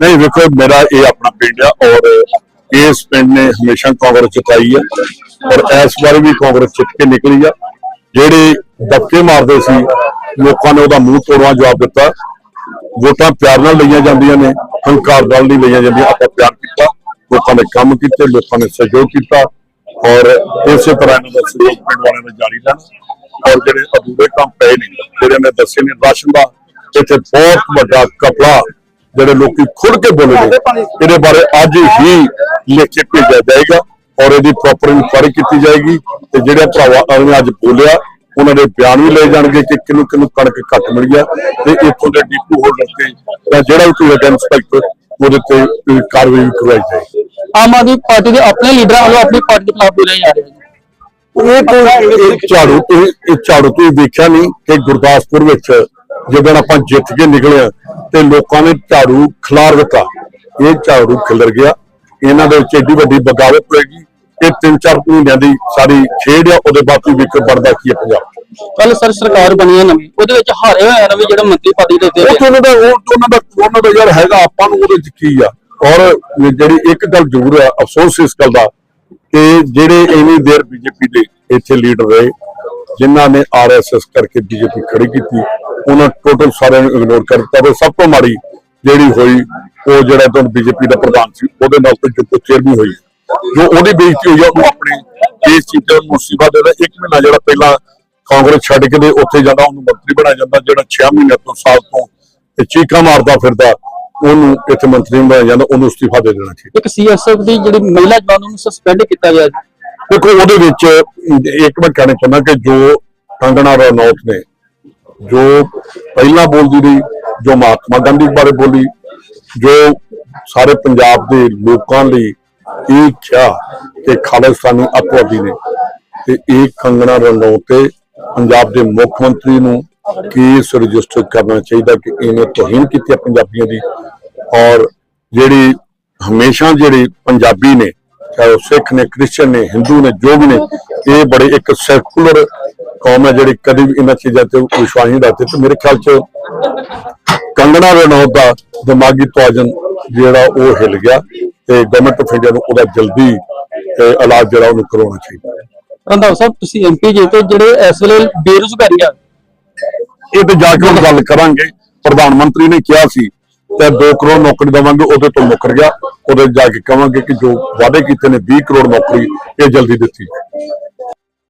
ਨਹੀਂ, ਵੇਖੋ, ਮੇਰਾ ਇਹ ਆਪਣਾ ਪਿੰਡ ਆ ਔਰ ਇਸ ਪਿੰਡ ਨੇ ਹਮੇਸ਼ਾ ਕਾਂਗਰਸ ਜਿਤਾਈ ਆ ਔਰ ਇਸ ਵਾਰ ਵੀ ਕਾਂਗਰਸ ਜਿੱਤ ਕੇ ਨਿਕਲੀ ਆ। ਜਿਹੜੇ ਦਬਕੇ ਮਾਰਦੇ ਸੀ, ਲੋਕਾਂ ਨੇ ਉਹਦਾ ਮੂੰਹ ਤੋੜਵਾ ਜਵਾਬ ਦਿੱਤਾ। ਵੋਟਾਂ ਪਿਆਰ ਨਾਲ ਲਈਆਂ ਜਾਂਦੀਆਂ ਨੇ, ਹੰਕਾਰ ਨਾਲ ਨਹੀਂ ਲਈਆਂ ਜਾਂਦੀਆਂ, ਆਪਾਂ ਪਿਆਰ ਕੀਤਾ, ਲੋਕਾਂ ਨੇ ਕੰਮ ਕੀਤੇ, ਲੋਕਾਂ ਨੇ ਸਹਿਯੋਗ ਕੀਤਾ ਔਰ ਇਸੇ ਤਰ੍ਹਾਂ ਇਹਨਾਂ ਦਾ ਸਹਿਯੋਗ ਪਿੰਡ ਵਾਲਿਆਂ ਨੇ ਜਾਰੀ ਰਹਿਣਾ। ਔਰ ਜਿਹੜੇ ਅਧੂਰੇ ਕੰਮ ਪਏ ਨੇ, ਜਿਹੜੇ ਨੇ ਦੱਸੇ ਨੇ, ਰਾਸ਼ਨ ਦਾ, ਇੱਥੇ ਬਹੁਤ ਵੱਡਾ ਕਪੜਾ ਜਿਹੜੇ ਲੋਕੀ ਖੁੱਲ ਕੇ ਬੋਲੇ ਨੇ ਇਹਦੇ ਬਾਰੇ ਅੱਜ ਹੀ ਲਿਖ ਕੇ ਭੇਜਿਆ ਜਾਏਗਾ ਔਰ ਇਹਦੀ ਪ੍ਰੋਪਰ ਇਨਕੁਆਇਰੀ ਕੀਤੀ ਜਾਏਗੀ ਤੇ ਜਿਹੜੇ ਭਰਾਵਾਂ ਨੇ ਅੱਜ ਬੋਲਿਆ ਉਹਨਾਂ ਦੇ ਬਿਆਨ ਵੀ ਲਏ ਜਾਣਗੇ ਕਿ ਕਿਹਨੂੰ ਕਿਹਨੂੰ ਕਣਕ ਘੱਟ ਮਿਲੀ ਆ ਤੇ ਇੱਥੋਂ ਦੇ ਡਿਪੂ ਹੋਲਡਰ ਤੇ ਜਾਂ ਜਿਹੜਾ ਵੀ ਕੋਈ ਹੈਗਾ ਇੰਸਪੈਕਟਰ ਉਹਦੇ ਤੇ ਕਾਰਵਾਈ ਵੀ ਕਰਵਾਈ ਜਾਏਗੀ। ਆਮ ਆਦਮੀ ਪਾਰਟੀ ਦੇ ਆਪਣੇ ਲੀਡਰਾਂ ਵੱਲੋਂ ਆਪਣੀ ਪਾਰਟੀ ਦੇ ਖਿਲਾਫ ਬੋਲਿਆ ਜਾ ਰਿਹਾ ਹੈ। ਇਹ ਕੋਈ ਇਹ ਝਾੜੂ ਤੁਸੀਂ ਇਹ ਝਾੜੂ ਤੁਸੀਂ ਵੇਖਿਆ ਨਹੀਂ ਕਿ ਗੁਰਦਾਸਪੁਰ ਵਿੱਚ ਜਦੋਂ ਆਪਾਂ ਜਿੱਤ ਕੇ ਨਿਕਲੇ ਆ, ਤੇ ਲੋਕਾਂ ਨੇ ਝਾੜੂ ਖਿਲਾਰ ਦਿੱਤਾ। ਇਹ ਝਾੜੂ ਖਿਲਰ ਗਿਆ। ਇਹਨਾਂ ਦੇ ਵਿੱਚ ਏਡੀ ਵੱਡੀ ਬਗਾਵਤ ਹੋਏਗੀ ਇਹ ਤਿੰਨ ਚਾਰ ਮਹੀਨਿਆਂ ਦੀ ਸਾਰੀ ਖੇਡ ਆ ਉਹਦੇ ਬਾਅਦ ਵੀ ਵਿਕਰ ਬਣਦਾ ਕੀ ਹੈ ਪੰਜਾਬ। ਕੱਲ ਸਰ ਸਰਕਾਰ ਬਣੀ ਹੈ ਨਵੀਂ ਉਹਦੇ ਵਿੱਚ ਹਾਰੇ ਹੋਏ ਆ ਨਵੇਂ ਜਿਹੜਾ ਮੰਤਰੀ ਪਦ ਦੇ ਉਹ ਗਏ। ਤੋਂ ਉਹਨਾਂ ਦਾ ਉਹ ਉਹਨਾਂ ਦਾ ਉਹਨਾਂ ਦਾ ਯਾਰ ਹੈਗਾ ਆਪਾਂ ਨੂੰ ਉਹਦੇ ਚ ਕੀ ਆ? ਔਰ ਜਿਹੜੀ ਇੱਕ ਗੱਲ ਜ਼ਰੂਰ ਹੈ ਅਫਸੋਸ ਇਸ ਗੱਲ ਦਾ ਕਿ ਜਿਹੜੇ ਇੰਨੀ ਦੇਰ ਬੀਜੇਪੀ ਦੇ ਇੱਥੇ ਲੀਡਰ ਰਹੇ ਜਿਨ੍ਹਾਂ ਨੇ ਆਰਐਸਐਸ ਕਰਕੇ ਬੀਜੇਪੀ ਖੜੀ ਕੀਤੀ, ਉਹਨਾਂ ਟੋਟਲ ਸਾਰਿਆਂ ਨੂੰ ਇਗਨੋਰ ਕਰ ਦਿੱਤਾ ਤੇ ਸਭ ਤੋਂ ਮਾੜੀ ਜਿਹੜੀ ਹੋਈ, ਉਹ ਜਿਹੜਾ ਤੋਂ ਬੀਜੇਪੀ ਦਾ ਪ੍ਰਧਾਨ ਸੀ, ਉਹਦੇ ਨਾਲ ਤੇ ਜੋ ਚੇਅਰਮੈਨ ਹੋਈ। ਜੋ ਉਹਦੀ ਬੇਇੱਜ਼ਤੀ ਹੋਈ ਆ ਉਹਨੂੰ ਆਪਣੇ ਇਸ ਮੁਸੀਬਤ ਦੇ ਇੱਕ ਮਹੀਨਾ ਜਿਹੜਾ ਪਹਿਲਾਂ ਕਾਂਗਰਸ ਛੱਡ ਕੇ ਤੇ ਉੱਥੇ ਜਾਂਦਾ, ਉਹਨੂੰ ਮੰਤਰੀ ਬਣਾਇਆ ਜਾਂਦਾ, ਜਿਹੜਾ 6 ਮਹੀਨੇ ਤੋਂ ਸਾਲ ਤੋਂ ਤੇ ਚੀਕਾਂ ਮਾਰਦਾ ਫਿਰਦਾ, ਉਹਨੂੰ ਇੱਥੇ ਮੰਤਰੀ ਬਣਾਇਆ ਜਾਂਦਾ, ਉਹਨੂੰ ਅਸਤੀਫਾ ਦੇ ਦੇਣਾ ਚਾਹੀਦਾ। ਇੱਕ ਸੀਐਸਐਫ ਦੀ ਜਿਹੜੀ ਮਹਿਲਾ ਜਵਾਨ ਨੂੰ ਸਸਪੈਂਡ ਕੀਤਾ ਗਿਆ ਦੇਖੋ, ਉਹਦੇ ਵਿੱਚ ਇੱਕ ਮੈਂ ਕਹਿਣਾ ਚਾਹੁੰਦਾ ਕਿ ਜੋ ਕੰਗਣਾ ਰਣੌਤ ਨੇ, ਜੋ ਪਹਿਲਾਂ ਬੋਲਦੀ ਰਹੀ, ਜੋ ਮਹਾਤਮਾ ਗਾਂਧੀ ਬਾਰੇ ਬੋਲੀ, ਜੋ ਸਾਰੇ ਪੰਜਾਬ ਦੇ ਲੋਕਾਂ ਲਈ ਇਹ ਕਿਹਾ ਕਿ ਖਾਲਿਸਤਾਨੀ ਅੱਤਵਾਦੀ ਨੇ। ਤੇ ਇਹ ਕੰਗਣਾ ਰਣੌਤ ਤੇ ਪੰਜਾਬ ਦੇ ਮੁੱਖ ਮੰਤਰੀ ਨੂੰ ਕੇਸ ਰਜਿਸਟਰ ਕਰਨਾ ਚਾਹੀਦਾ ਕਿ ਇਹਨੇ ਤੋਹੀਨ ਕੀਤੀ ਹੈ ਪੰਜਾਬੀਆਂ ਦੀ। ਔਰ ਜਿਹੜੀ ਹਮੇਸ਼ਾ ਜਿਹੜੇ ਪੰਜਾਬੀ ਨੇ ਚਾਹੇ ਉਹ ਸਿੱਖ ਨੇ ਕ੍ਰਿਸਚੀਅਨ ਨੇ ਹਿੰਦੂ ਨੇ ਜੋ ਵੀ ਨੇ ਇਹ ਬੜੇ ਇੱਕ ਸੈਕੂਲਰ ਕੌਮ ਹੈ ਜਿਹੜੀ ਕਦੀ ਵੀ ਇਹਨਾਂ ਚੀਜ਼ਾਂ ਤੇ ਵਿਸ਼ਵਾਸ ਨਹੀਂ ਰੱਖਦੇ। ਤੇ ਮੇਰੇ ਖਿਆਲ ਚ ਕੰਗਣਾ ਰਣੌਤ ਦਾ ਦਿਮਾਗੀ ਤਵਾਜ਼ਨ ਜਿਹੜਾ ਉਹ ਹਿੱਲ ਗਿਆ ਤੇ ਗਵਰਨਮੈਂਟ ਆਫ ਇੰਡੀਆ ਨੂੰ ਉਹਦਾ ਜਲਦੀ ਇਲਾਜ ਜਿਹੜਾ ਉਹਨੂੰ ਕਰਵਾਉਣਾ ਚਾਹੀਦਾ ਹੈ। ਰੰਧਾਵਾ ਸਾਹਿਬ ਤੁਸੀਂ ਐਮਪੀ ਜੇ ਤੇ ਜਿਹੜੇ ਇਸ ਵੇਲੇ ਬੇਰੁਜ਼ਗਾਰੀ ਆ। ਇਹ ਤੇ ਜਾ ਕੇ ਗੱਲ ਕਰਾਂਗੇ। ਪ੍ਰਧਾਨ ਮੰਤਰੀ ਨੇ ਕਿਹਾ ਸੀ ਤੇ 2 ਕਰੋੜ ਨੌਕਰੀ ਦਵਾਂਗੇ ਉਹਦੇ ਤੋਂ ਮੁੱਕਰ ਗਿਆ। ਉਹਦੇ ਜਾ ਕੇ ਕਵਾਂਗੇ ਕਿ ਜੋ ਵਾਅਦੇ ਕੀਤੇ ਨੇ 20 ਕਰੋੜ ਨੌਕਰੀ ਇਹ ਜਲਦੀ ਦਿੱਤੀ